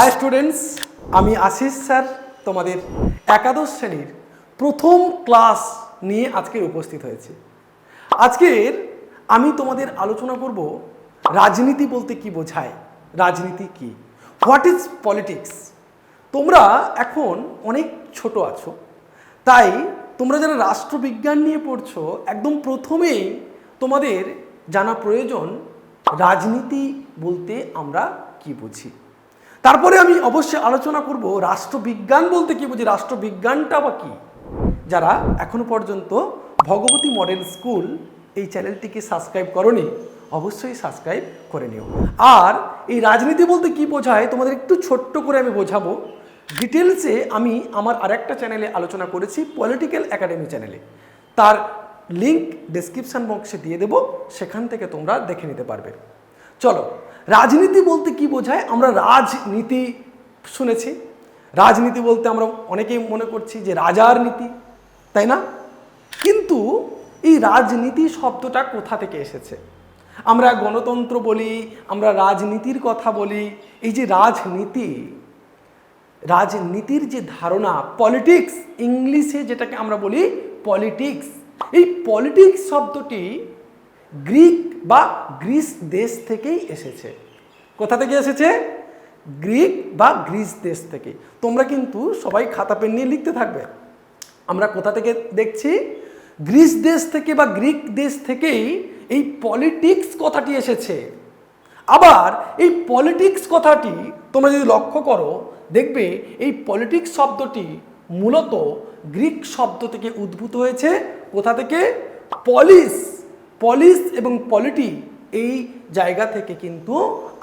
High students আমি Ashis sir, তোমাদের একাদশ শ্রেণির প্রথম ক্লাস নিয়ে আজকে উপস্থিত হয়েছি। আজকের আমি তোমাদের আলোচনা করব রাজনীতি বলতে কি বোঝায়, রাজনীতি কি? হোয়াট ইজ পলিটিক্স তোমরা এখন অনেক ছোট আছো, তাই তোমরা যারা রাষ্ট্রবিজ্ঞান নিয়ে পড়ছো, একদম প্রথমেই তোমাদের জানা প্রয়োজন রাজনীতি বলতে আমরা কি বুঝি। তারপরে আমি অবশ্যই আলোচনা করব রাষ্ট্রবিজ্ঞান বলতে কি বুঝি? রাষ্ট্রবিজ্ঞানটা বা কি? যারা এখনও পর্যন্ত ভগবতী মডেল স্কুল এই চ্যানেলটিকে সাবস্ক্রাইব করনি, অবশ্যই সাবস্ক্রাইব করে নিও। আর এই রাজনীতি বলতে কি বোঝায় তোমাদের একটু ছোট্ট করে আমি বোঝাবো। ডিটেলসে আমি আমার আরেকটা চ্যানেলে আলোচনা করেছি পলিটিক্যাল একাডেমি চ্যানেলে। তার লিংক ডেসক্রিপশন বক্সে দিয়ে দেবো, সেখান থেকে তোমরা দেখে নিতে পারবে। চলো রাজনীতি বলতে কি বোঝায়? আমরা রাজনীতি শুনেছি। রাজনীতি বলতে আমরা অনেকেই মনে করছি যে রাজার নীতি, তাই না? কিন্তু এই রাজনীতি শব্দটা কোথা থেকে এসেছে? আমরা গণতন্ত্র বলি, আমরা রাজনীতির কথা বলি, এই যে রাজনীতি, রাজনীতির যে ধারণা, পলিটিক্স, ইংলিশে যেটাকে আমরা বলি পলিটিক্স। এই পলিটিক্স শব্দটি গ্রিক বা গ্রিস দেশ থেকেই এসেছে। কোথা থেকে এসেছে? গ্রিক বা গ্রিস দেশ থেকে তোমরা কিন্তু সবাই খাতা, পেন নিয়ে লিখতে থাকবে। আমরা কোথা থেকে দেখছি? গ্রিস দেশ থেকে বা গ্রিক দেশ থেকেই এই পলিটিক্স কথাটি এসেছে। আবার এই পলিটিক্স কথাটি তোমরা যদি লক্ষ্য করো, দেখবে এই পলিটিক্স শব্দটি মূলত গ্রিক শব্দ থেকে উদ্ভূত হয়েছে। কোথা থেকে? পলিস পলিস এবং পলিটি এই জায়গা থেকে কিন্তু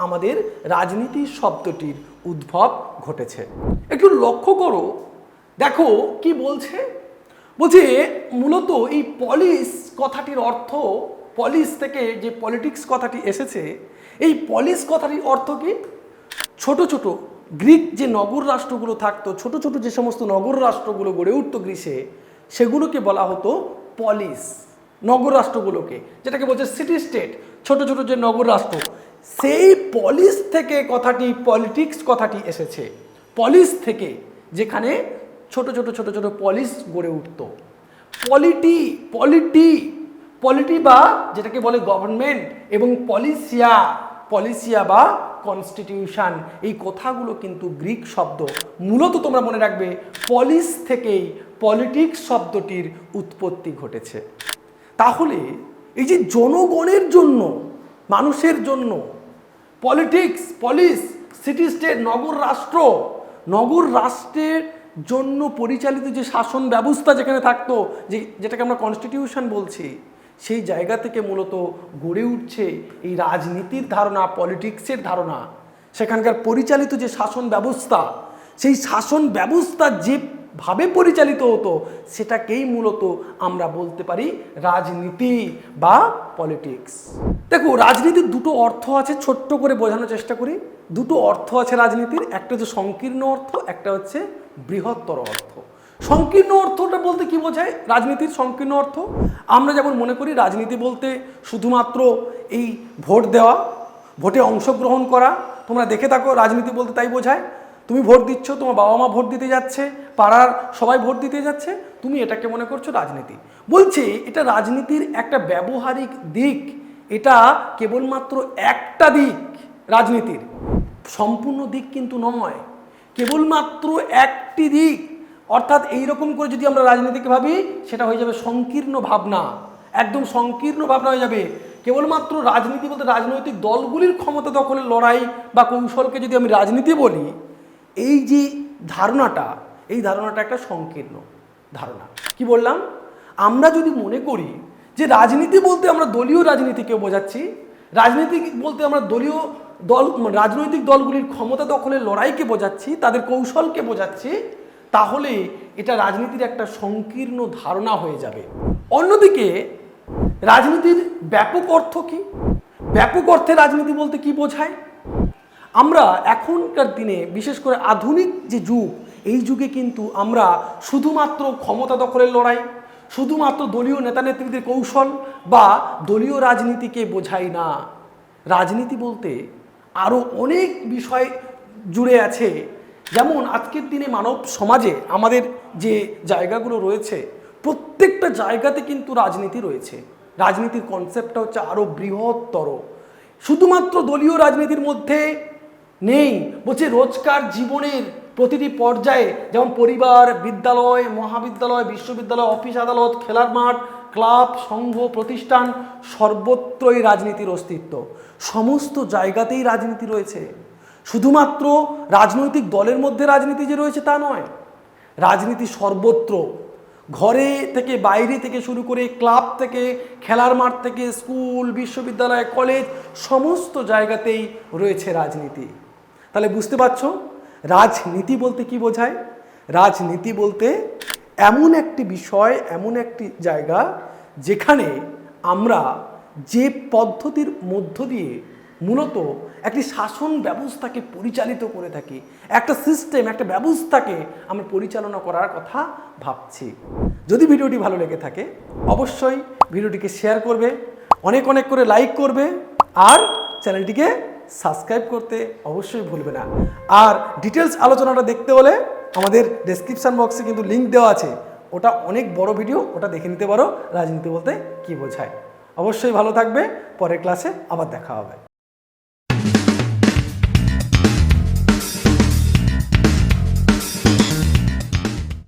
আমাদের রাজনীতি শব্দটির উদ্ভব ঘটেছে। একটু লক্ষ্য করো। দেখো কি বলছে? বলছে, মূলত এই পলিস কথাটির অর্থ পলিস থেকে যে পলিটিক্স কথাটি এসেছে, এই পলিস কথাটির অর্থ কি? ছোট ছোট গ্রিক যে নগর রাষ্ট্রগুলো থাকতো, ছোট ছোট যে সমস্ত নগর রাষ্ট্রগুলো গড়ে উঠতো গ্রিসে সেগুলোকে বলা হতো পলিস নগর রাষ্ট্রগুলোকে, যেটাকে বলছে সিটি স্টেট ছোট ছোট যে নগর রাষ্ট্র, সেই পলিস থেকে কথাটি পলিটিক্স কথাটি এসেছে। পলিস থেকে, যেখানে ছোট ছোট ছোট ছোট পলিস গড়ে উঠতো। পলিটি পলিটি পলিটি বা যেটাকে বলে গভর্নমেন্ট এবং পলিসিয়া পলিসিয়া বা কনস্টিটিউশন এই কথাগুলো কিন্তু গ্রিক শব্দ। মূলত তোমরা মনে রাখবে পলিস থেকেই পলিটিক্স শব্দটির উৎপত্তি ঘটেছে। তাহলে এই যে জনগণের জন্য, মানুষের জন্য পলিটিক্স পলিস সিটি স্টেট নগর, রাষ্ট্র, নগর, রাষ্ট্রের জন্য পরিচালিত যে শাসন ব্যবস্থা যেখানে থাকতো, যে, যেটাকে আমরা কনস্টিটিউশন বলছি, সেই জায়গা থেকে মূলত গড়ে উঠছে এই রাজনীতির ধারণা পলিটিক্সের ধারণা। সেখানকার পরিচালিত যে শাসন ব্যবস্থা, সেই শাসন ব্যবস্থা যেভাবে পরিচালিত হতো, সেটাকেই মূলত আমরা বলতে পারি রাজনীতি বা পলিটিক্স। দেখো, রাজনীতির দুটো অর্থ আছে, ছোট্ট করে বোঝানোর চেষ্টা করি। দুটো অর্থ আছে রাজনীতির, একটা হচ্ছে সংকীর্ণ অর্থ, একটা হচ্ছে বৃহত্তর অর্থ। সংকীর্ণ অর্থটা বলতে কি বোঝায়? রাজনীতির সংকীর্ণ অর্থ। আমরা যেমন মনে করি রাজনীতি বলতে শুধুমাত্র এই ভোট দেওয়া, ভোটে অংশগ্রহণ করা, তোমরা দেখে থাকো রাজনীতি বলতে তাই বোঝায়। তুমি ভোট দিচ্ছ, তোমার বাবা মা ভোট দিতে যাচ্ছে, পাড়ার সবাই ভোট দিতে যাচ্ছে, তুমি এটাকে মনে করছ রাজনীতি। বলছে, এটা রাজনীতির একটা ব্যবহারিক দিক, এটা কেবলমাত্র একটা দিক রাজনীতির। সম্পূর্ণ দিক কিন্তু নয়, কেবলমাত্র একটি দিক। অর্থাৎ এই রকম করে যদি আমরা রাজনীতিকে ভাবি, সেটা হয়ে যাবে সংকীর্ণ ভাবনা, একদম সংকীর্ণ ভাবনা হয়ে যাবে। কেবলমাত্র রাজনীতি বলতে রাজনৈতিক দলগুলির ক্ষমতা দখলের লড়াই বা কৌশলকে যদি আমি রাজনীতি বলি এই যে ধারণাটা, এই ধারণাটা একটা সংকীর্ণ ধারণা। কি বললাম? আমরা যদি মনে করি যে রাজনীতি বলতে আমরা দলীয় রাজনীতিকে বোঝাচ্ছি, রাজনীতি বলতে আমরা দলীয় দল, রাজনৈতিক দলগুলির ক্ষমতা দখলের লড়াইকে বোঝাচ্ছি, তাদের কৌশলকে বোঝাচ্ছি, তাহলে এটা রাজনীতির একটা সংকীর্ণ ধারণা হয়ে যাবে। অন্যদিকে রাজনীতির ব্যাপক অর্থ কি? ব্যাপক অর্থে রাজনীতি বলতে কি বোঝায়? আমরা এখনকার দিনে, বিশেষ করে আধুনিক যে যুগ, এই যুগে কিন্তু আমরা শুধুমাত্র ক্ষমতা দখলের লড়াই, শুধুমাত্র দলীয় নেতা নেত্রীদের কৌশল বা দলীয় রাজনীতিকে বোঝাই না। রাজনীতি বলতে আরও অনেক বিষয় জুড়ে আছে। যেমন আজকের দিনে মানব সমাজে আমাদের যে জায়গাগুলো রয়েছে, প্রত্যেকটা জায়গাতে কিন্তু রাজনীতি রয়েছে। রাজনীতির কনসেপ্টটা হচ্ছে আরও বৃহত্তর। শুধুমাত্র দলীয় রাজনীতির মধ্যে নেই। বলছে রোজকার জীবনের প্রতিটি পর্যায়ে যেমন পরিবার, বিদ্যালয়, মহাবিদ্যালয়, বিশ্ববিদ্যালয়, অফিস, আদালত, খেলার মাঠ, ক্লাব, সংঘ, প্রতিষ্ঠান সর্বত্রই রাজনীতির অস্তিত্ব। সমস্ত জায়গাতেই রাজনীতি রয়েছে। শুধুমাত্র রাজনৈতিক দলের মধ্যে রাজনীতি যে রয়েছে তা নয়, রাজনীতি সর্বত্র। ঘরে থেকে বাইরে থেকে শুরু করে ক্লাব থেকে, খেলার মাঠ থেকে, স্কুল, বিশ্ববিদ্যালয়, কলেজ, সমস্ত জায়গাতেই রয়েছে রাজনীতি। তাহলে বুঝতে পারছ? রাজনীতি বলতে কি বোঝায়? রাজনীতি বলতে এমন একটি বিষয়, এমন একটি জায়গা যেখানে আমরা যে পদ্ধতির মধ্য দিয়ে মূলত একটি শাসন ব্যবস্থাকে পরিচালিত করে থাকি, একটা সিস্টেম একটা ব্যবস্থাকে আমরা পরিচালনা করার কথা ভাবছি। যদি ভিডিওটি ভালো লেগে থাকে, অবশ্যই ভিডিওটিকে শেয়ার করবে, অনেক অনেক করে লাইক করবে, আর চ্যানেলটিকে সাবস্ক্রাইব করতে অবশ্যই ভুলবে না। আর ডিটেলস আলোচনাটা দেখতে হলে আমাদের ডেসক্রিপশন বক্সে কিন্তু লিঙ্ক দেওয়া আছে। ওটা অনেক বড় ভিডিও ওটা দেখে নিতে পারো রাজনীতি বলতে কি বোঝায়। অবশ্যই ভালো থাকবে, পরের ক্লাসে আবার দেখা হবে।